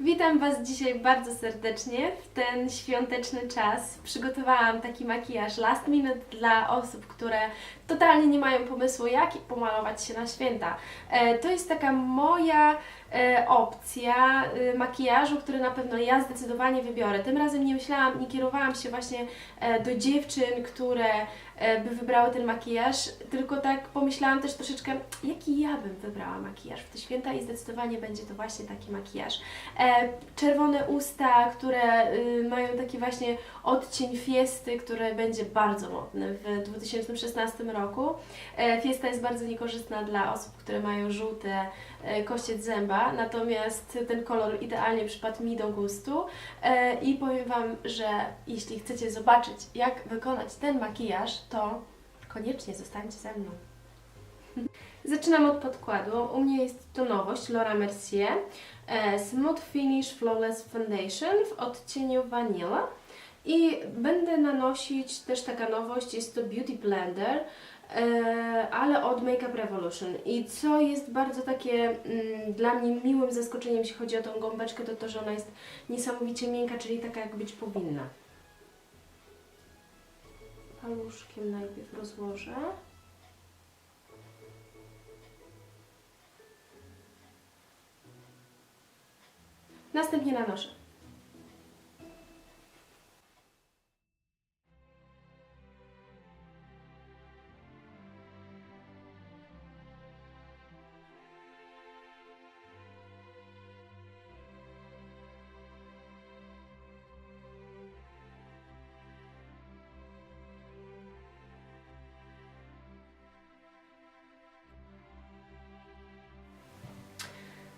Witam Was dzisiaj bardzo serdecznie w ten świąteczny czas. Przygotowałam taki makijaż last minute dla osób, które totalnie nie mają pomysłu, jak pomalować się na święta. E, to jest taka moja opcja e, makijażu, który na pewno ja zdecydowanie wybiorę. Tym razem nie myślałam, nie kierowałam się właśnie e, do dziewczyn, które e, by wybrały ten makijaż, tylko tak pomyślałam też troszeczkę, jaki ja bym wybrała makijaż w te święta i zdecydowanie będzie to właśnie taki makijaż. E, czerwone usta, które y, mają taki właśnie odcień fiesty, który będzie bardzo modny w 2016 roku. E, fiesta jest bardzo niekorzystna dla osób, które mają żółte e, kościec zęba, natomiast ten kolor idealnie przypadł mi do gustu e, i powiem Wam, że jeśli chcecie zobaczyć, jak wykonać ten makijaż, to koniecznie zostańcie ze mną. Zaczynam od podkładu. U mnie jest to nowość Laura Mercier e, Smooth Finish Flawless Foundation w odcieniu Vanilla. I będę nanosić też taka nowość, jest to Beauty Blender, e, ale od Makeup Revolution. I co jest bardzo takie mm, dla mnie miłym zaskoczeniem, jeśli chodzi o tą gąbeczkę, to to, że ona jest niesamowicie miękka, czyli taka jak być powinna. Paluszkiem najpierw rozłożę. Następnie nanoszę.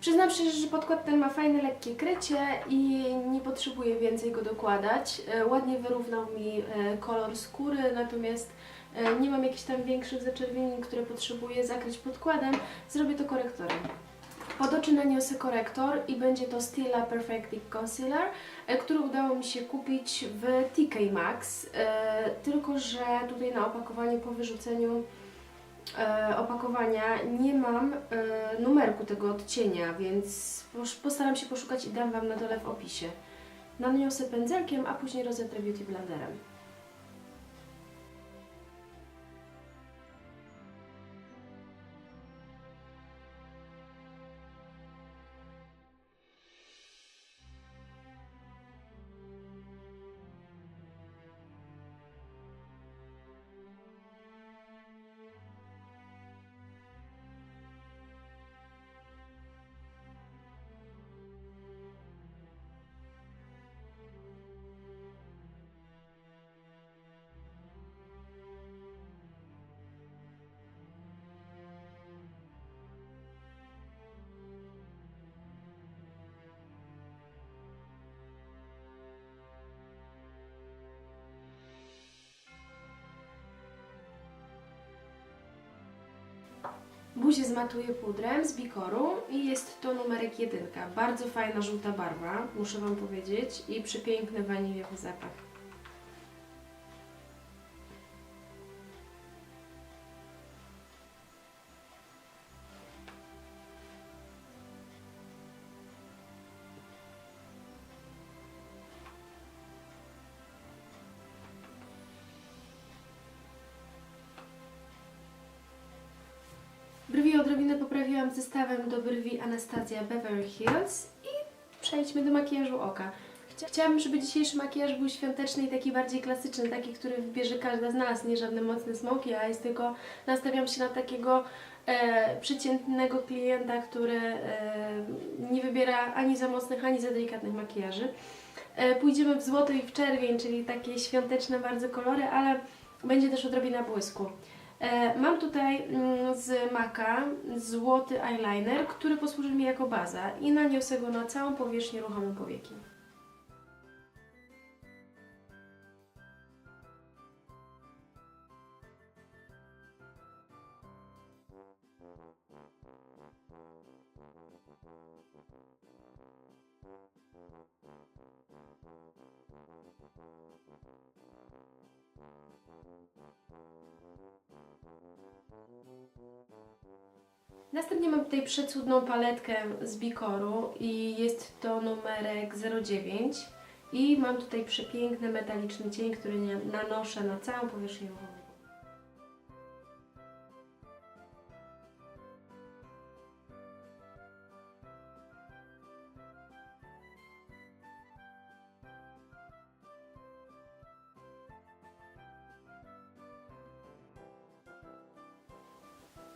Przyznam szczerze, że podkład ten ma fajne, lekkie krycie i nie potrzebuję więcej go dokładać. E, Ładnie wyrównał mi e, kolor skóry, natomiast e, nie mam jakichś tam większych zaczerwienień, które potrzebuję zakryć podkładem. Zrobię to korektorem. Pod oczy naniosę korektor i będzie to Stila Perfecting Concealer, e, który udało mi się kupić w TK Maxx. Tylko, że tutaj na opakowaniu po wyrzuceniu opakowania nie mam e, numerku tego odcienia, więc postaram się poszukać i dam Wam na dole w opisie. Naniosę pędzelkiem, a później rozetrę Beauty Blenderem. Buzię zmatuję pudrem z Bikoru i jest to numerek jedynka. Bardzo fajna żółta barwa, muszę Wam powiedzieć, i przepiękny waniliowy zapach. Brwi odrobinę poprawiłam zestawem do brwi Anastazja Beverly Hills i przejdźmy do makijażu oka. Chcia- Chciałabym, żeby dzisiejszy makijaż był świąteczny i taki bardziej klasyczny, taki, który wybierze każda z nas, nie żadne mocne smoki, a jest tylko nastawiam się na takiego e, przeciętnego klienta, który e, nie wybiera ani za mocnych, ani za delikatnych makijaży. E, pójdziemy w złoto i w czerwień, czyli takie świąteczne bardzo kolory, ale będzie też odrobina błysku. E, Mam tutaj mm, z Maka złoty eyeliner, który posłuży mi jako baza i naniosę go na całą powierzchnię ruchome powieki. Następnie mam tutaj przecudną paletkę z Bikoru i jest to numerek 09 i mam tutaj przepiękny metaliczny cień, który nanoszę na całą powierzchnię.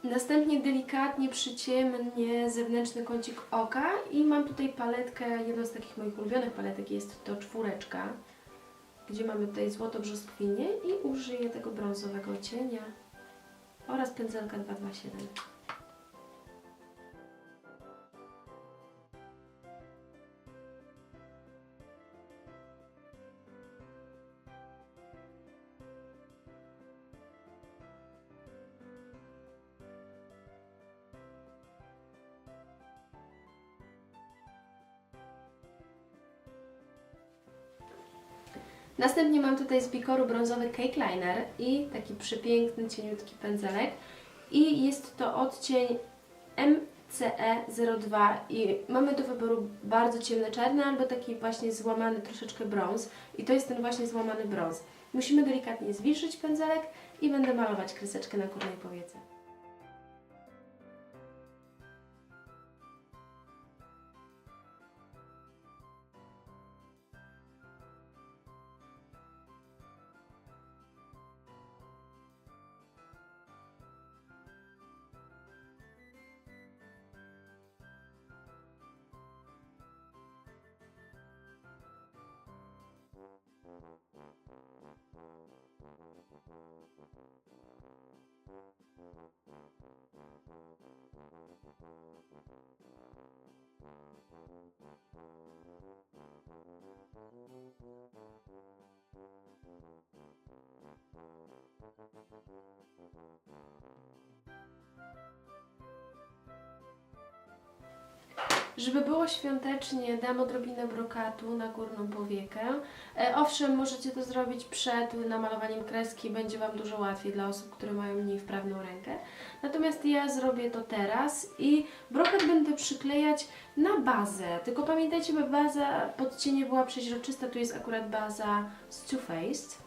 Następnie delikatnie przyciemnię zewnętrzny kącik oka i mam tutaj paletkę, jedną z takich moich ulubionych paletek jest to czwóreczka, gdzie mamy tutaj złoto brzoskwinie i użyję tego brązowego cienia oraz pędzelka 227. Następnie mam tutaj z Bikoru brązowy cake liner i taki przepiękny, cieniutki pędzelek. I jest to odcień MCE02 i mamy do wyboru bardzo ciemny czarny albo taki właśnie złamany troszeczkę brąz. I to jest ten właśnie złamany brąz. Musimy delikatnie zwilżyć pędzelek i będę malować kreseczkę na górnej powiece. Thank you. Żeby było świątecznie, dam odrobinę brokatu na górną powiekę. E, owszem, możecie to zrobić przed namalowaniem kreski, będzie Wam dużo łatwiej dla osób, które mają mniej wprawną rękę. Natomiast ja zrobię to teraz i brokat będę przyklejać na bazę. Tylko pamiętajcie, by baza pod cienie była przeźroczysta, tu jest akurat baza z Too Faced.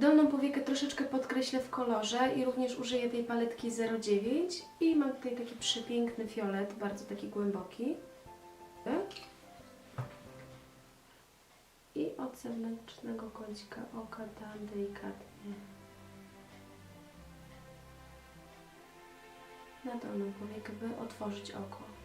Dolną powiekę troszeczkę podkreślę w kolorze i również użyję tej paletki 09 i mam tutaj taki przepiękny fiolet, bardzo taki głęboki. I od zewnętrznego kącika oka tam delikatnie na dolną powiekę, by otworzyć oko.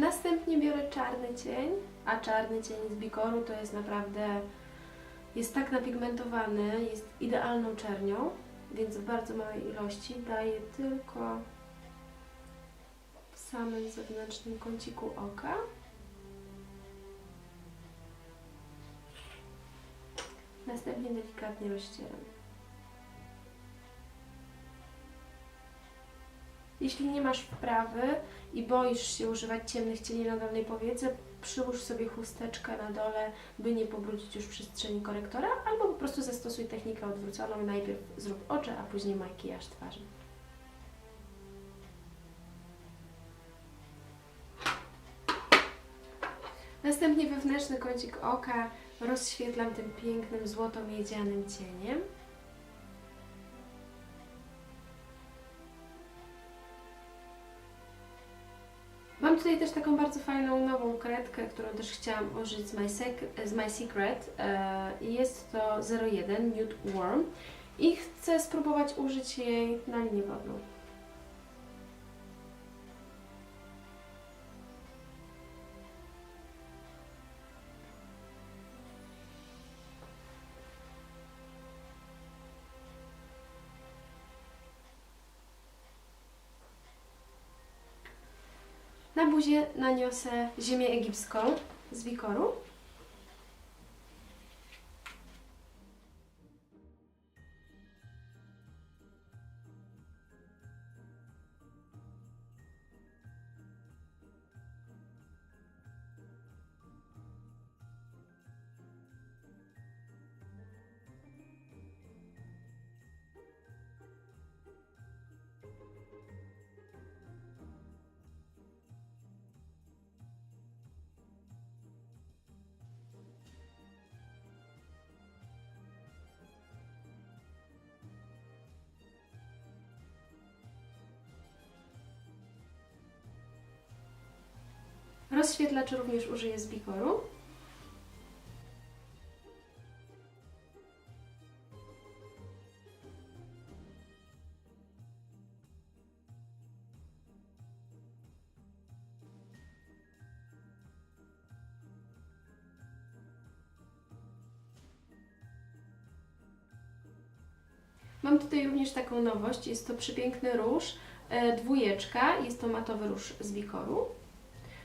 Następnie biorę czarny cień, a czarny cień z Bikoru to jest naprawdę, jest tak napigmentowany, jest idealną czernią, więc w bardzo małej ilości daję tylko w samym zewnętrznym kąciku oka. Następnie delikatnie rozcieram. Jeśli nie masz wprawy i boisz się używać ciemnych cieni na dolnej powiece, przyłóż sobie chusteczkę na dole, by nie pobrudzić już przestrzeni korektora, albo po prostu zastosuj technikę odwróconą. Najpierw zrób oczy, a później makijaż twarzy. Następnie wewnętrzny kącik oka rozświetlam tym pięknym złoto-miedzianym cieniem. Taką bardzo fajną nową kredkę, którą też chciałam użyć z My, Sec- z My Secret. E, i Jest to 01 Nude Warm i chcę spróbować użyć jej na linię wodną. Buzię naniosę ziemię egipską z wikoru. Rozświetlacz również użyję z wikoru. Mam tutaj również taką nowość, jest to przepiękny róż, e, dwójeczka, jest to matowy róż z wikoru.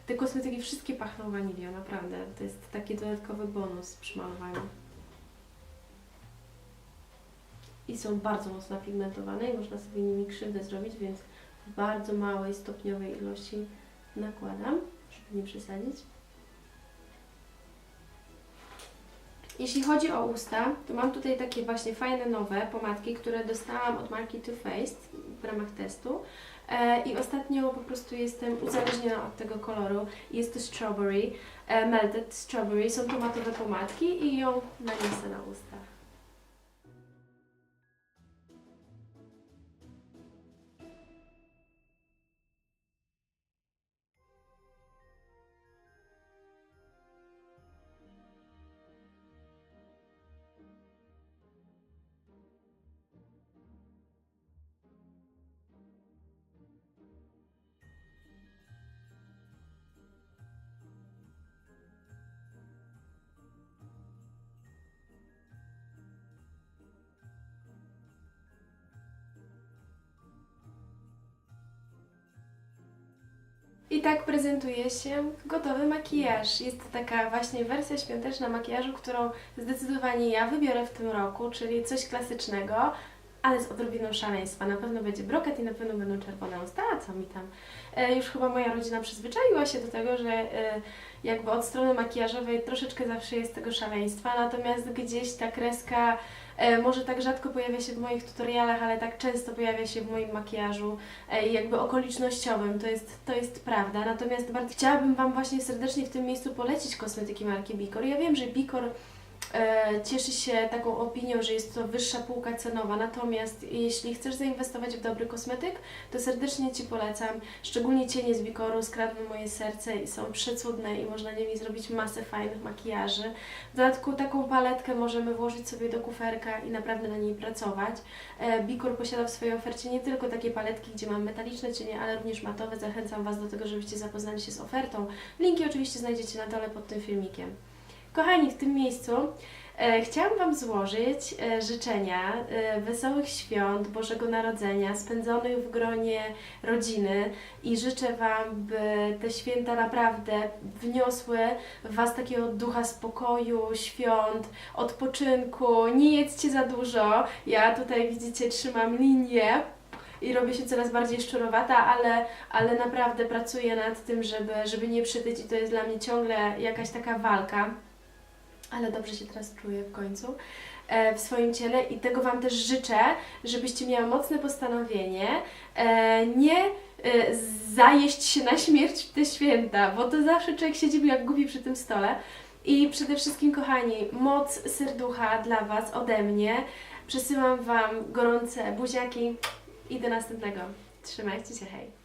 Te kosmetyki wszystkie pachną wanilią, naprawdę. To jest taki dodatkowy bonus przy malowaniu. I są bardzo mocno pigmentowane i można sobie nimi krzywdę zrobić, więc w bardzo małej stopniowej ilości nakładam, żeby nie przesadzić. Jeśli chodzi o usta, to mam tutaj takie właśnie fajne nowe pomadki, które dostałam od marki Too Faced w ramach testu. E, I ostatnio po prostu jestem uzależniona od tego koloru. Jest to Strawberry, e, Melted Strawberry. Są to matowe pomadki i ją naniosę na usta. Tak prezentuje się gotowy makijaż. Jest to taka właśnie wersja świąteczna makijażu, którą zdecydowanie ja wybiorę w tym roku, czyli coś klasycznego, ale z odrobiną szaleństwa. Na pewno będzie brokat i na pewno będą czerwone usta, a co mi tam. E, już chyba moja rodzina przyzwyczaiła się do tego, że e, jakby od strony makijażowej troszeczkę zawsze jest tego szaleństwa, natomiast gdzieś ta kreska może tak rzadko pojawia się w moich tutorialach, ale tak często pojawia się w moim makijażu e, jakby okolicznościowym, to jest, to jest prawda. Natomiast bardzo chciałabym Wam właśnie serdecznie w tym miejscu polecić kosmetyki marki Bicor. Ja wiem, że Bicor e, cieszy się taką opinią, że jest to wyższa półka cenowa, natomiast jeśli chcesz zainwestować w dobry kosmetyk, to serdecznie Ci polecam. Szczególnie cienie z Bicoru skradły moje serce i są przecudne i można nimi zrobić masę fajnych makijaży. W dodatku taką paletkę możemy włożyć sobie do kuferka i naprawdę na niej pracować. E, Bicor posiada w swojej ofercie nie tylko takie paletki, gdzie mam metaliczne cienie, ale również matowe. Zachęcam Was do tego, żebyście zapoznali się z ofertą. Linki oczywiście znajdziecie na dole pod tym filmikiem. Kochani, w tym miejscu e, chciałam Wam złożyć e, życzenia e, wesołych świąt Bożego Narodzenia, spędzonych w gronie rodziny i życzę Wam, by te święta naprawdę wniosły w Was takiego ducha spokoju, świąt, odpoczynku. Nie jedzcie za dużo. Ja tutaj widzicie, trzymam linię i robię się coraz bardziej szczurowata, ale, ale naprawdę pracuję nad tym, żeby, żeby nie przytyć i to jest dla mnie ciągle jakaś taka walka. Ale dobrze się teraz czuję w końcu e, w swoim ciele i tego Wam też życzę, żebyście miały mocne postanowienie, e, nie y, zajeść się na śmierć w te święta, bo to zawsze człowiek siedzi jak głupi przy tym stole. I przede wszystkim, kochani, moc serducha dla Was ode mnie. Przesyłam Wam gorące buziaki i do następnego. Trzymajcie się, hej!